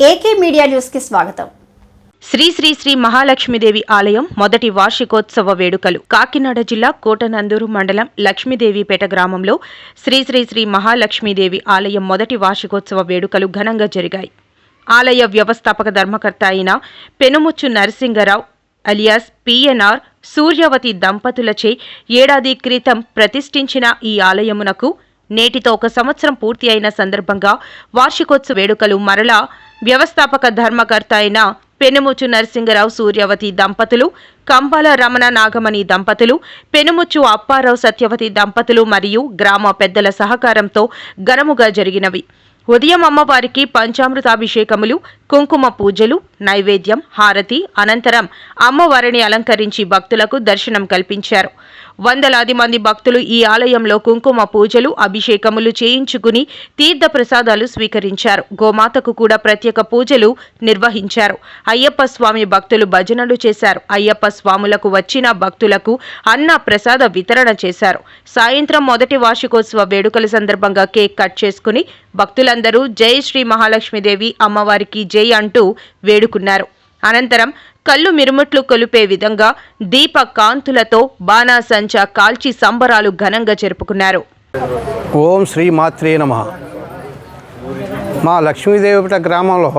AK media న్యూస్కి స్వాగతం. శ్రీ శ్రీ శ్రీ మహాలక్ష్మీదేవి ఆలయం మొదటి వార్షికోత్సవ వేడుకలు. కాకినాడ జిల్లా కోటనందూరు మండలం లక్ష్మీదేవిపేట గ్రామంలో శ్రీ శ్రీ శ్రీ మహాలక్ష్మీదేవి ఆలయం మొదటి వార్షికోత్సవ వేడుకలు ఘనంగా జరిగాయి. ఆలయ వ్యవస్థాపక ధర్మకర్త అయిన పెనుముచ్చు నరసింగరావు అలియాస్ పిఎన్ఆర్ సూర్యవతి దంపతులచే ఏడాది క్రితం ప్రతిష్ఠించిన ఈ ఆలయమునకు నేటితో ఒక సంవత్సరం పూర్తి అయిన సందర్భంగా వార్షికోత్సవ వేడుకలు మరలా వ్యవస్థాపక ధర్మకర్త అయిన పెనుముచ్చు నరసింగరావు సూర్యవతి దంపతులు కంబాల రమణ నాగమణి దంపతులు పెనుముచ్చు అప్పారావు సత్యవతి దంపతులు మరియు గ్రామ పెద్దల సహకారంతో ఘనముగా జరిగినవి. ఉదయం అమ్మవారికి పంచామృతాభిషేకములు కుంకుమ పూజలు నైవేద్యం హారతి అనంతరం అమ్మవారిని అలంకరించి భక్తులకు దర్శనం కల్పించారు. వందలాది మంది భక్తులు ఈ ఆలయంలో కుంకుమ పూజలు అభిషేకములు చేయించుకుని తీర్థ ప్రసాదాలు స్వీకరించారు. గోమాతకు కూడా ప్రత్యేక పూజలు నిర్వహించారు. అయ్యప్ప స్వామి భక్తులు భజనలు చేశారు. అయ్యప్ప స్వాములకు వచ్చిన భక్తులకు అన్న ప్రసాద వితరణ చేశారు. సాయంత్రం మొదటి వార్షికోత్సవ వేడుకల సందర్భంగా కేక్ కట్ చేసుకుని భక్తులందరూ జై శ్రీ మహాలక్ష్మీదేవి అమ్మవారికి జై అంటూ వేడుకున్నారు. అనంతరం కళ్ళు మిరుముట్లు కొలిపే విధంగా దీప కాంతులతో బాణాసంచా కాల్చి సంబరాలు ఘనంగా జరుపుకున్నారు. ఓం శ్రీ మాత్రే నమ. మా లక్ష్మీదేవిపేట గ్రామంలో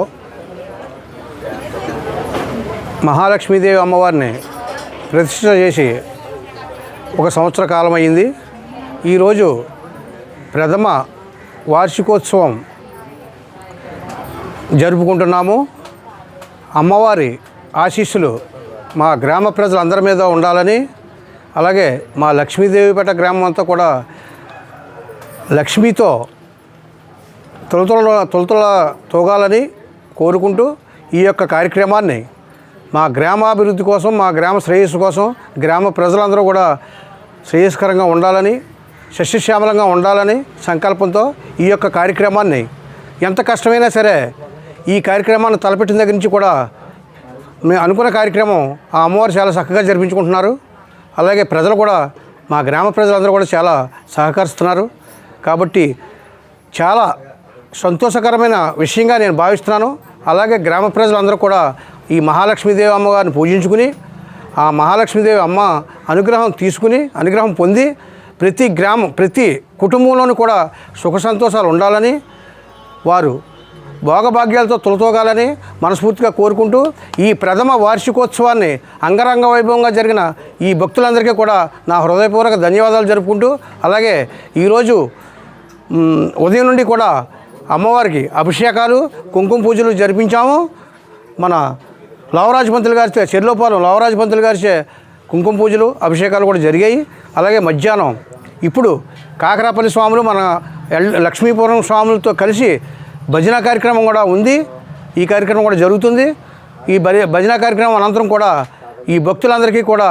మహాలక్ష్మీదేవి అమ్మవారిని ప్రతిష్ఠ చేసి ఒక సంవత్సర కాలం అయింది ఈరోజు ప్రథమ వార్షికోత్సవం జరుపుకుంటున్నాము. అమ్మవారి ఆశీస్సులు మా గ్రామ ప్రజలందరి మీద ఉండాలని అలాగే మా లక్ష్మీదేవిపేట గ్రామం అంతా కూడా లక్ష్మితో తొలతొల తొలతొల తోగాలని కోరుకుంటూ ఈ యొక్క కార్యక్రమాన్ని మా గ్రామాభివృద్ధి కోసం మా గ్రామ శ్రేయస్సు కోసం గ్రామ ప్రజలందరూ కూడా శ్రేయస్కరంగా ఉండాలని సస్యశ్యామలంగా ఉండాలని సంకల్పంతో ఈ యొక్క కార్యక్రమాన్ని ఎంత కష్టమైనా సరే ఈ కార్యక్రమాన్ని తలపెట్టిన దగ్గర నుంచి కూడా మేము అనుకున్న కార్యక్రమం ఆ అమ్మవారు చాలా చక్కగా జరిపించుకుంటున్నారు. అలాగే ప్రజలు కూడా మా గ్రామ ప్రజలందరూ కూడా చాలా సహకరిస్తున్నారు. కాబట్టి చాలా సంతోషకరమైన విషయంగా నేను భావిస్తున్నాను. అలాగే గ్రామ ప్రజలందరూ కూడా ఈ మహాలక్ష్మీదేవి అమ్మగారిని పూజించుకుని ఆ మహాలక్ష్మీదేవి అమ్మ అనుగ్రహం తీసుకుని అనుగ్రహం పొంది ప్రతి గ్రామం ప్రతి కుటుంబంలోనూ కూడా సుఖ సంతోషాలు ఉండాలని వారు భోగభాగ్యాలతో తొలతోగాలని మనస్ఫూర్తిగా కోరుకుంటూ ఈ ప్రథమ వార్షికోత్సవాన్ని అంగరంగ వైభవంగా జరిగిన ఈ భక్తులందరికీ కూడా నా హృదయపూర్వక ధన్యవాదాలు జరుపుకుంటూ అలాగే ఈరోజు ఉదయం నుండి కూడా అమ్మవారికి అభిషేకాలు కుంకుమ పూజలు జరిపించాము. మన లవరాజ్ పంతులు గారిచే చెర్లోపాలెం లవరాజ్ పంతులు గారిచే కుంకుమ పూజలు అభిషేకాలు కూడా జరిగాయి. అలాగే మధ్యాహ్నం ఇప్పుడు కాకరాపల్లి స్వాములు మన లక్ష్మీపురం స్వాములతో కలిసి భజన కార్యక్రమం కూడా ఉంది. ఈ కార్యక్రమం కూడా జరుగుతుంది. ఈ భజ భజన కార్యక్రమం అనంతరం కూడా ఈ భక్తులందరికీ కూడా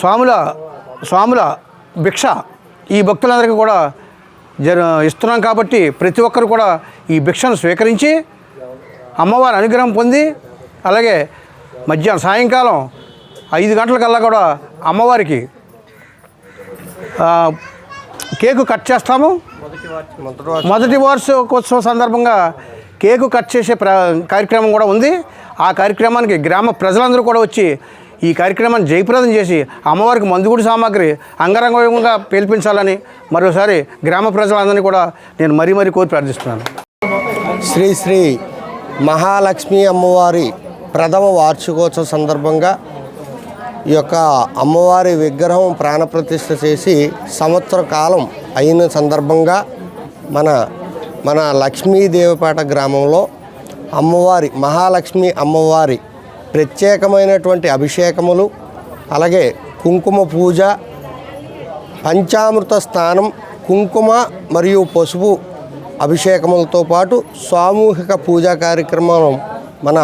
స్వాముల స్వాముల భిక్ష ఈ భక్తులందరికీ కూడా జర ఇస్తున్నాం కాబట్టి ప్రతి ఒక్కరు కూడా ఈ భిక్షను స్వీకరించి అమ్మవారి అనుగ్రహం పొంది అలాగే మధ్యాహ్నం సాయంకాలం ఐదు గంటలకల్లా కూడా అమ్మవారికి కేకు కట్ చేస్తాము. మొదటి వార్షికోత్సవం సందర్భంగా కేకు కట్ చేసే ప్ర కార్యక్రమం కూడా ఉంది. ఆ కార్యక్రమానికి గ్రామ ప్రజలందరూ కూడా వచ్చి ఈ కార్యక్రమాన్ని జయప్రదం చేసి అమ్మవారికి మందుగుడి సామాగ్రి అంగరంగంగా పిలిపించాలని పేల్పించాలని మరోసారి గ్రామ ప్రజలందరినీ కూడా నేను మరీ మరీ కోరి ప్రార్థిస్తున్నాను. శ్రీ శ్రీ మహాలక్ష్మి అమ్మవారి ప్రథమ వార్షికోత్సవ సందర్భంగా ఈ యొక్క అమ్మవారి విగ్రహం ప్రాణప్రతిష్ఠ చేసి సంవత్సర కాలం అయిన సందర్భంగా మన మన లక్ష్మీదేవిపేట గ్రామంలో అమ్మవారి మహాలక్ష్మి అమ్మవారి ప్రత్యేకమైనటువంటి అభిషేకములు అలాగే కుంకుమ పూజ పంచామృత స్నానం కుంకుమ మరియు పసుపు అభిషేకములతో పాటు సామూహిక పూజా కార్యక్రమం మన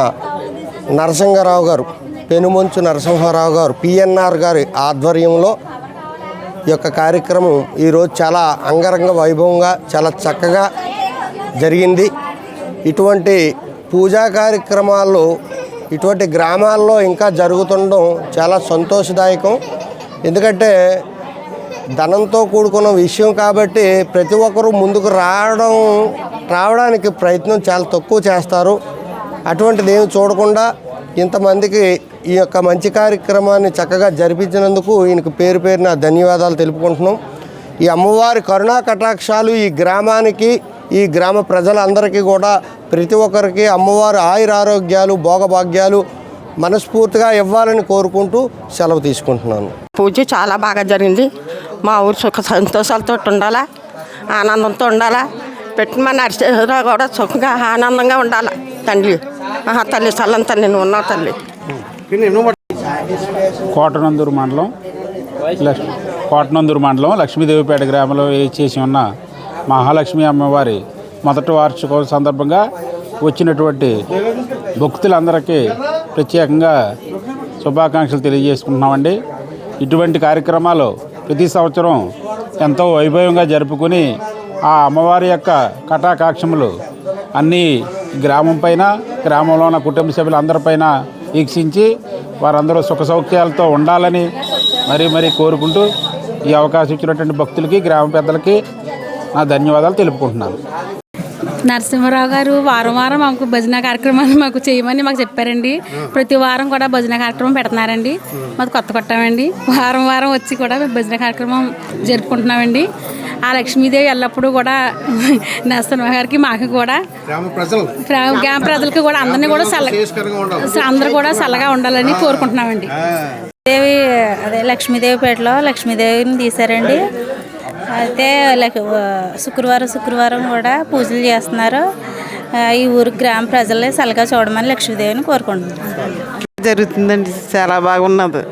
నరసింహారావు గారు పెనుమంచు నరసింహారావు గారు పిఎన్ఆర్ గారి ఆధ్వర్యంలో ఈ యొక్క కార్యక్రమం ఈరోజు చాలా అంగరంగ వైభవంగా చాలా చక్కగా జరిగింది. ఇటువంటి పూజా కార్యక్రమాలు ఇటువంటి గ్రామాల్లో ఇంకా జరుగుతుండడం చాలా సంతోషదాయకం. ఎందుకంటే ధనంతో కూడుకున్న విషయం కాబట్టి ప్రతి ఒక్కరూ ముందుకు రావడం రావడానికి ప్రయత్నం చాలా తక్కువ చేస్తారు. అటువంటిది ఏమి చూడకుండా ఇంతమందికి ఈ యొక్క మంచి కార్యక్రమాన్ని చక్కగా జరిపించినందుకు ఈయనకు పేరు పేరున ధన్యవాదాలు తెలుపుకుంటున్నాం. ఈ అమ్మవారి కరుణా కటాక్షాలు ఈ గ్రామానికి ఈ గ్రామ ప్రజలందరికీ కూడా ప్రతి ఒక్కరికి అమ్మవారి ఆయురారోగ్యాలు భోగభాగ్యాలు మనస్ఫూర్తిగా ఇవ్వాలని కోరుకుంటూ సెలవు తీసుకుంటున్నాను. పూజ చాలా బాగా జరిగింది. మా ఊరు సుఖ సంతోషాలతో ఉండాలా ఆనందంతో ఉండాలా పెట్టిన నరసింహరావు కూడా సుఖంగా ఆనందంగా ఉండాలా తండ్రి. తల్లి చల్లం తల్లి నువ్వు ఉన్నావు తల్లి. కోటనందూరు మండలం కోటనందూరు మండలం లక్ష్మీదేవిపేట గ్రామంలో చేసి ఉన్న మహాలక్ష్మి అమ్మవారి మొదటి వార్షికోత్సవం సందర్భంగా వచ్చినటువంటి భక్తులందరికీ ప్రత్యేకంగా శుభాకాంక్షలు తెలియజేసుకుంటున్నామండి. ఇటువంటి కార్యక్రమాలు ప్రతి సంవత్సరం ఎంతో వైభవంగా జరుపుకుని ఆ అమ్మవారి యొక్క కటాకాక్షములు అన్నీ గ్రామం పైన గ్రామంలో ఉన్న కుటుంబ సభ్యులందరిపైన వీక్షించి వారందరూ సుఖ సౌఖ్యాలతో ఉండాలని మరీ మరీ కోరుకుంటూ ఈ అవకాశం ఇచ్చినటువంటి భక్తులకి గ్రామ పెద్దలకి నా ధన్యవాదాలు తెలుపుకుంటున్నాను. నరసింహారావు గారు వారం వారం మాకు భజన కార్యక్రమాలు మాకు చేయమని మాకు చెప్పారండి. ప్రతి వారం కూడా భజన కార్యక్రమం పెడుతున్నారండి. మాది కొత్త కొట్టామండి. వారం వారం వచ్చి కూడా మేము భజన కార్యక్రమం జరుపుకుంటున్నామండి. ఆ లక్ష్మీదేవి ఎల్లప్పుడూ కూడా నరసింహ గారికి మాకు కూడా గ్రామ ప్రజలు. గ్రా- గ్రామ ప్రజలకు కూడా అందరినీ కూడా చల్ల అందరూ కూడా చల్లగా ఉండాలని కోరుకుంటున్నామండి. దేవి అదే లక్ష్మీదేవిపేటలో లక్ష్మీదేవిని తీశారండి. అయితే లక్- శుక్రవారం శుక్రవారం కూడా పూజలు చేస్తున్నారు. ఈ ఊరు గ్రామ ప్రజల్ని చల్లగా చూడమని లక్ష్మీదేవిని కోరుకుంటున్నాను జరుగుతుందండి చాలా బాగున్నది.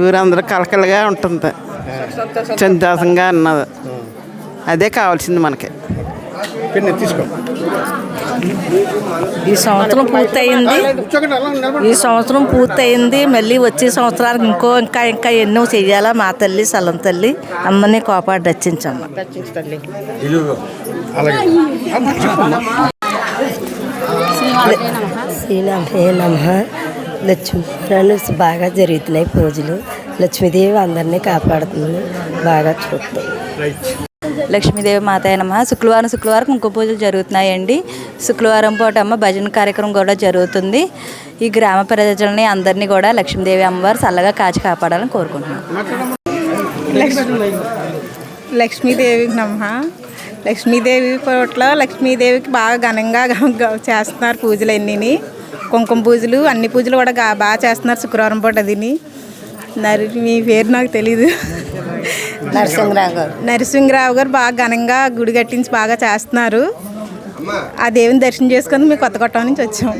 ఊరందరూ కలకలగా ఉంటుంది. సంతోషంగా ఉన్నది. అదే కావాల్సింది మనకి. తీసుకో. ఈ సంవత్సరం పూర్తయింది. ఈ సంవత్సరం పూర్తయింది. మళ్ళీ వచ్చే సంవత్సరానికి ఇంకో ఇంకా ఇంకా ఎన్నో చెయ్యాలా మా తల్లి సలం తల్లి. అమ్మని కోపాడు రచించమ్మ శ్రీరామే నమ లక్ష్మీపురాలు బాగా జరుగుతున్నాయి పూజలు. లక్ష్మీదేవి అందరినీ కాపాడుతుంది. బాగా చూస్తాం. లక్ష్మీదేవి మాత నమ. శుక్రవారం శుక్రవారం కుంకుమ పూజలు జరుగుతున్నాయండి. శుక్రవారం పూట అమ్మ భజన కార్యక్రమం కూడా జరుగుతుంది. ఈ గ్రామ ప్రజలని అందరినీ కూడా లక్ష్మీదేవి అమ్మవారు చల్లగా కాచి కాపాడాలని కోరుకుంటున్నాను లక్ష్మీదేవికి నమ. లక్ష్మీదేవి పూటలో లక్ష్మీదేవికి బాగా ఘనంగా గ- చేస్తున్నారు పూజలు అన్నీ కుంకుమ పూజలు అన్ని పూజలు కూడా బాగా చేస్తున్నారు శుక్రవారం పూట అదిని. మరి మీ పేరు నాకు తెలీదు. నరసింహరావు గారు. నరసింహరావు గారు బాగా ఘనంగా గుడి కట్టించి బాగా చేస్తున్నారు. ఆ దేవుని దర్శనం చేసుకొని మేము కొత్త కొట్టం నుంచి వచ్చాం.